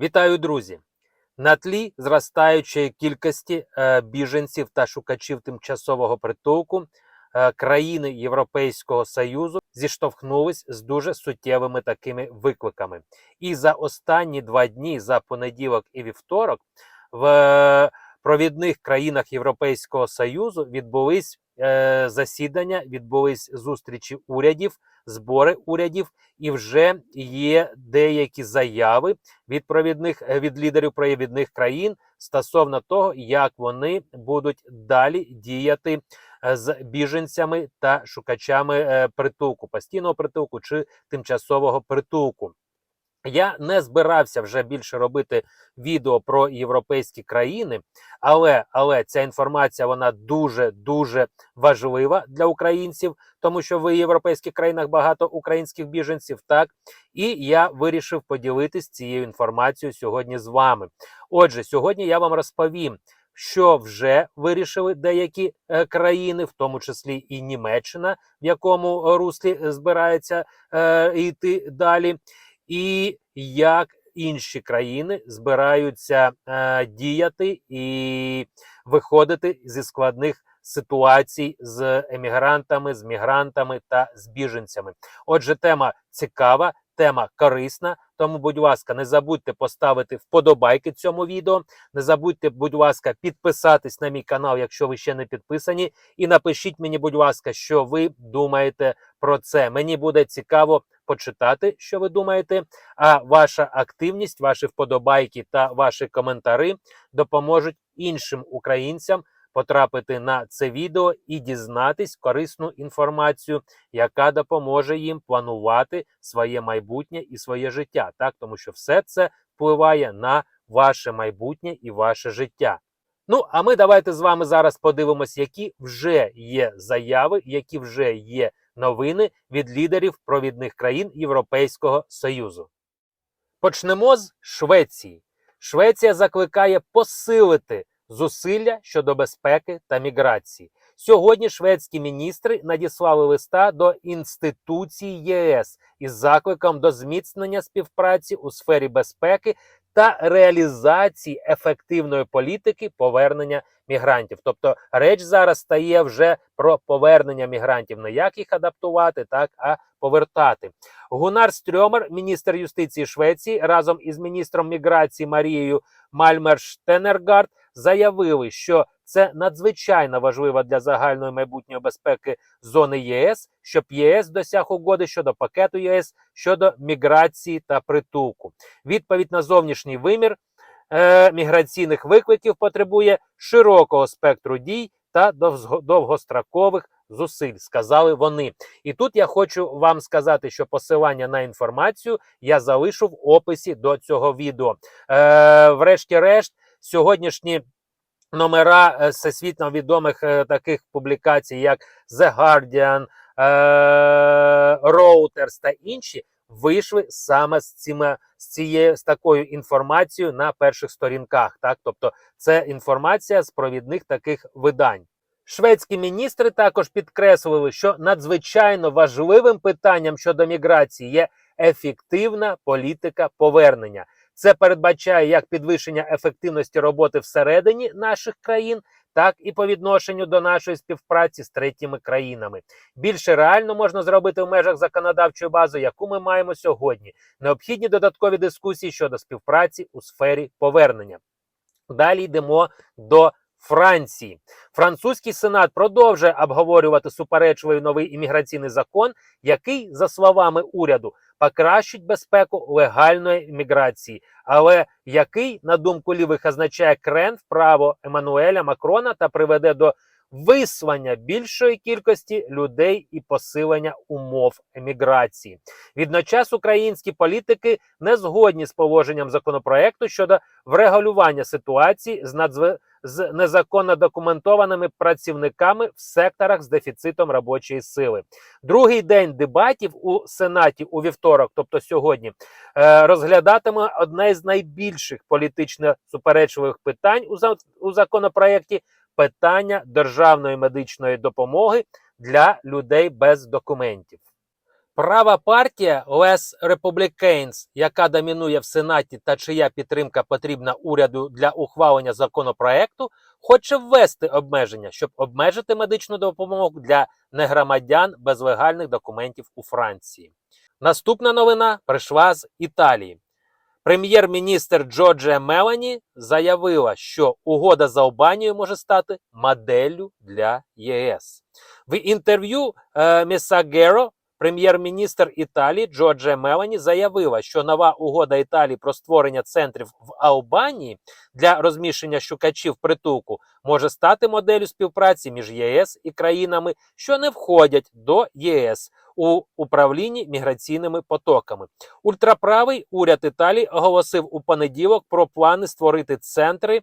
Вітаю, друзі! На тлі зростаючої кількості е, біженців та шукачів тимчасового притулку е, країни Європейського Союзу зіштовхнулись з дуже суттєвими такими викликами. І за останні два дні, за понеділок і вівторок, в е, провідних країнах Європейського Союзу відбулись засідання, відбулись зустрічі урядів, збори урядів, і вже є деякі заяви від провідних е, від лідерів провідних країн стосовно того, як вони будуть далі діяти е, з біженцями та шукачами е, притулку, постійного притулку чи тимчасового притулку. Я не збирався вже більше робити відео про європейські країни, але, але ця інформація вона дуже дуже важлива для українців, тому що в європейських країнах багато українських біженців. Так і я вирішив поділитись цією інформацією сьогодні з вами. Отже, сьогодні я вам розповім. Що вже вирішили деякі е, країни, в тому числі і Німеччина, в якому руслі збирається е, йти далі, і як інші країни збираються е, діяти і виходити зі складних ситуацій з емігрантами, з мігрантами та з біженцями. Отже, тема цікава, тема корисна. Тому, будь ласка, не забудьте поставити вподобайки цьому відео. Не забудьте, будь ласка, підписатись на мій канал, якщо ви ще не підписані. І напишіть мені, будь ласка, що ви думаєте про це. Мені буде цікаво почитати, що ви думаєте. А ваша активність, ваші вподобайки та ваші коментари допоможуть іншим українцям потрапити на це відео і дізнатись корисну інформацію, яка допоможе їм планувати своє майбутнє і своє життя. Так, тому що все це впливає на ваше майбутнє і ваше життя. Ну, а ми давайте з вами зараз подивимось, які вже є заяви, які вже є новини від лідерів провідних країн Європейського Союзу. Почнемо з Швеції. Швеція закликає посилити зусилля щодо безпеки та міграції. Сьогодні шведські міністри надіслали листа до інституцій ЄС із закликом до зміцнення співпраці у сфері безпеки та реалізації ефективної політики повернення мігрантів. Тобто реч зараз стає вже про повернення мігрантів, не як їх адаптувати, так а повертати. Гунар Стрьомер, міністр юстиції Швеції, разом із міністром міграції Марією Мальмер Штенергард заявили, що це надзвичайно важливо для загальної майбутньої безпеки зони ЄС, щоб ЄС досяг угоди щодо пакету ЄС щодо міграції та притулку. Відповідь на зовнішній вимір е, міграційних викликів потребує широкого спектру дій та довгострокових зусиль, сказали вони. І тут я хочу вам сказати, що посилання на інформацію я залишу в описі до цього відео. Е, Врешті-решт, сьогоднішні. Номера е, всесвітньо відомих е, таких публікацій, як The Guardian, е, Reuters та інші, вийшли саме з цими з цією з такою інформацією на перших сторінках. Так, тобто, це інформація з провідних таких видань. Шведські міністри також підкреслили, що надзвичайно важливим питанням щодо міграції є ефективна політика повернення. Це передбачає як підвищення ефективності роботи всередині наших країн, так і по відношенню до нашої співпраці з третіми країнами. Більше реально можна зробити в межах законодавчої бази, яку ми маємо сьогодні. Необхідні додаткові дискусії щодо співпраці у сфері повернення. Далі йдемо до Франції. Французький сенат продовжує обговорювати суперечливий новий імміграційний закон, який, за словами уряду, покращить безпеку легальної міграції, але який, на думку лівих, означає крен в право Еммануеля Макрона та приведе до вислання більшої кількості людей і посилення умов еміграції. Відночас українські політики не згодні з положенням законопроекту щодо врегулювання ситуації з надзвичайним з незаконно документованими працівниками в секторах з дефіцитом робочої сили. Другий день дебатів у Сенаті у вівторок, тобто сьогодні, е, розглядатиме одне з найбільших політично суперечливих питань у законопроєкті питання державної медичної допомоги для людей без документів. Права партія Les Republicans, яка домінує в Сенаті та чия підтримка потрібна уряду для ухвалення законопроекту, хоче ввести обмеження, щоб обмежити медичну допомогу для негромадян без легальних документів у Франції. Наступна новина прийшла з Італії. Прем'єр-міністр Джорджія Мелані заявила, що угода з Албанією може стати моделлю для ЄС. В інтерв'ю е, Месагеро прем'єр-міністр Італії Джорджія Мелані заявила, що нова угода Італії про створення центрів в Албанії для розміщення шукачів притулку може стати моделлю співпраці між ЄС і країнами, що не входять до ЄС у управлінні міграційними потоками. Ультраправий уряд Італії оголосив у понеділок про плани створити центри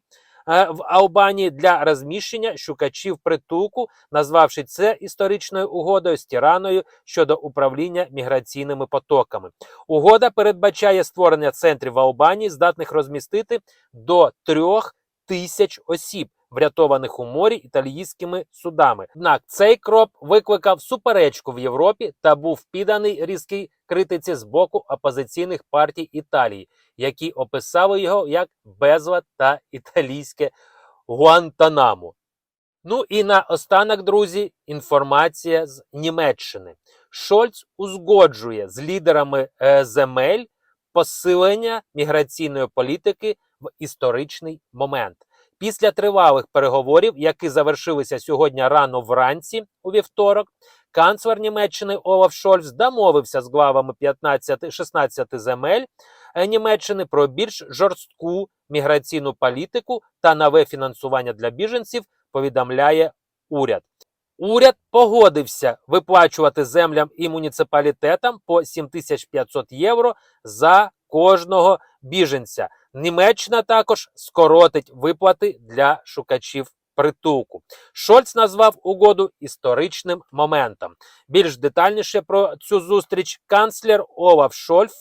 в Албанії для розміщення шукачів притулку, назвавши це історичною угодою з Тіраною щодо управління міграційними потоками. Угода передбачає створення центрів в Албанії, здатних розмістити до трьох тисяч осіб. Врятованих у морі італійськими судами. Однак цей крок викликав суперечку в Європі та був підданий різкій критиці з боку опозиційних партій Італії, які описали його як безлад та італійське Гуантанамо. Ну і наостанок, друзі, інформація з Німеччини. Шольц узгоджує з лідерами е, земель посилення міграційної політики в історичний момент. Після тривалих переговорів, які завершилися сьогодні рано вранці у вівторок, канцлер Німеччини Олаф Шольц домовився з главами 15-16 земель е, Німеччини про більш жорстку міграційну політику та нове фінансування для біженців. Повідомляє уряд. Уряд погодився виплачувати землям і муніципалітетам по 7500 євро за кожного біженця. Німеччина також скоротить виплати для шукачів притулку. Шольц назвав угоду історичним моментом. Більш детальніше про цю зустріч канцлер Олаф Шольф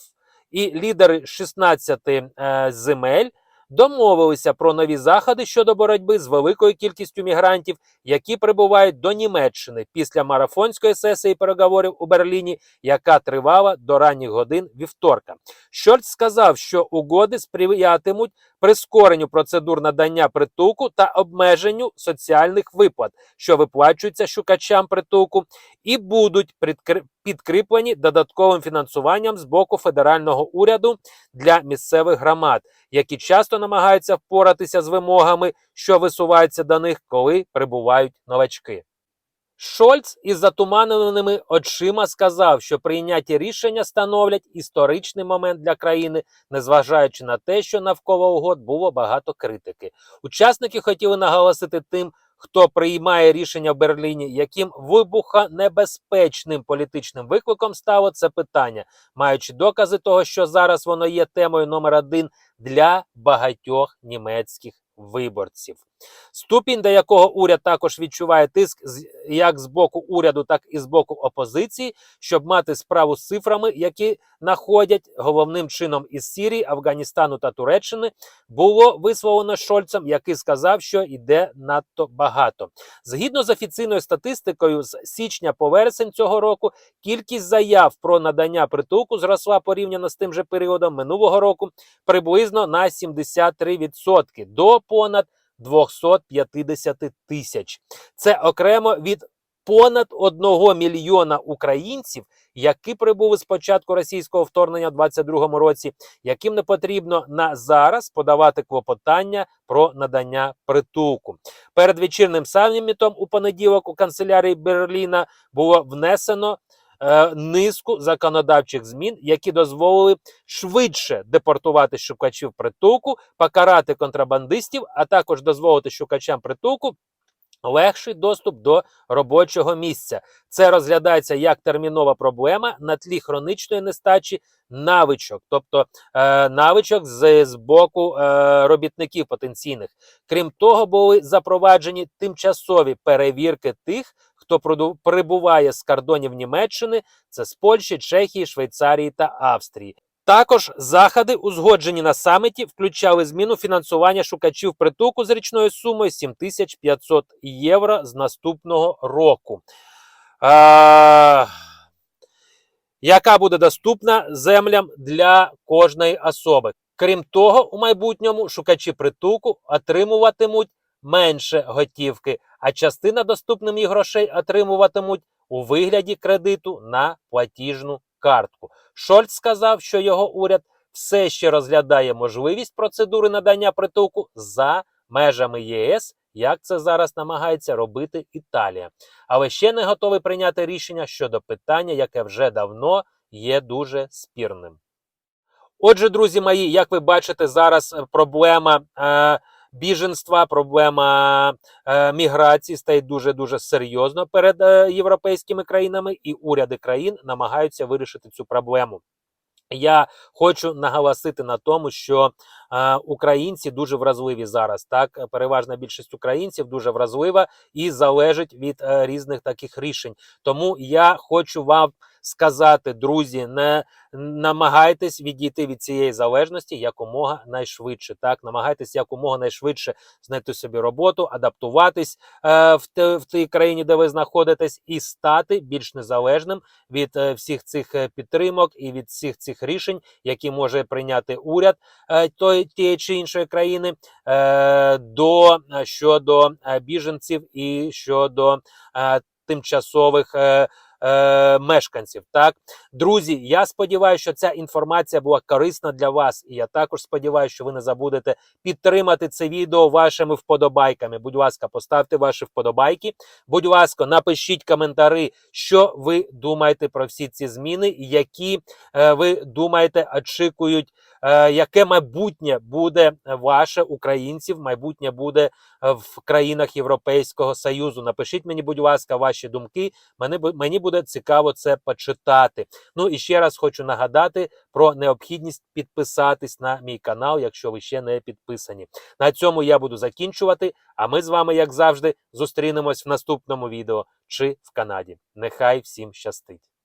і лідери 16 е, земель домовилися про нові заходи щодо боротьби з великою кількістю мігрантів, які прибувають до Німеччини після марафонської сесії переговорів у Берліні, яка тривала до ранніх годин вівторка. Шольц сказав, що угоди сприятимуть прискоренню процедур надання притулку та обмеженню соціальних виплат, що виплачуються шукачам притулку, і будуть підкріплені додатковим фінансуванням з боку федерального уряду для місцевих громад, які часто намагаються впоратися з вимогами, що висуваються до них, коли прибувають новачки. Шольц із затуманеними очима сказав, що прийняті рішення становлять історичний момент для країни, незважаючи на те, що навколо угод було багато критики. Учасники хотіли наголосити тим, хто приймає рішення в Берліні, яким вибухонебезпечним політичним викликом стало це питання, маючи докази того, що зараз воно є темою номер один для багатьох німецьких виборців. Ступінь, до якого уряд також відчуває тиск як з боку уряду, так і з боку опозиції, щоб мати справу з цифрами, які находять головним чином із Сірії, Афганістану та Туреччини, було висловлено Шольцем, який сказав, що йде надто багато. Згідно з офіційною статистикою, з січня по вересень цього року кількість заяв про надання притулку зросла порівняно з тим же періодом минулого року приблизно на 73% до понад 250 тисяч. Це окремо від понад 1 мільйона українців, які прибули з початку російського вторгнення в 2022 році, яким не потрібно на зараз подавати клопотання про надання притулку. Перед вечірним самітом у понеділок у канцелярії Берліна було внесено. Е, низку законодавчих змін, які дозволили швидше депортувати шукачів притулку, покарати контрабандистів, а також дозволити шукачам притулку. Легший доступ до робочого місця. Це розглядається як термінова проблема на тлі хронічної нестачі навичок, тобто е, навичок з, з боку е, робітників потенційних. Крім того, були запроваджені тимчасові перевірки тих, хто прибуває з кордонів Німеччини, це з Польщі, Чехії, Швейцарії та Австрії. Також заходи, узгоджені на саміті, включали зміну фінансування шукачів притулку з річною сумою 7500 євро з наступного року. А... яка буде доступна землям для кожної особи. Крім того, у майбутньому шукачі притулку отримуватимуть менше готівки, а частина доступних їм грошей отримуватимуть у вигляді кредиту на платіжну картку. Шольц сказав, що його уряд все ще розглядає можливість процедури надання притулку за межами ЄС, як це зараз намагається робити Італія, але ще не готовий прийняти рішення щодо питання, яке вже давно є дуже спірним. Отже, друзі мої, як ви бачите, зараз е, проблема е, біженства, проблема е, міграції стає дуже дуже серйозно перед е, європейськими країнами, і уряди країн намагаються вирішити цю проблему. Я хочу наголосити на тому, що е, українці дуже вразливі зараз. Так, переважна більшість українців дуже вразлива і залежить від е, різних таких рішень. Тому я хочу вам сказати, друзі, не намагайтесь відійти від цієї залежності якомога найшвидше. Так, намагайтесь якомога найшвидше знайти собі роботу, адаптуватись е, в, те, в тій країні, де ви знаходитесь, і стати більш незалежним від е, всіх цих е, підтримок і від всіх цих рішень, які може прийняти уряд е, той, тієї чи іншої країни, е, до е, щодо е, біженців і щодо е, тимчасових. Е, е, Мешканців, так друзі, я сподіваюся, що ця інформація була корисна для вас, і я також сподіваюся, що ви не забудете підтримати це відео вашими вподобайками. Будь ласка, поставте ваші вподобайки. Будь ласка, напишіть коментарі, що ви думаєте про всі ці зміни, які е, ви думаєте, очікують, е, яке майбутнє буде ваше українців, майбутнє буде е, в країнах Європейського Союзу. Напишіть мені, будь ласка, ваші думки. Мені, мені буде цікаво це почитати. Ну і ще раз хочу нагадати про необхідність підписатись на мій канал, якщо ви ще не підписані. На цьому я буду закінчувати. А ми з вами, як завжди, зустрінемось в наступному відео чи в Канаді. Нехай всім щастить!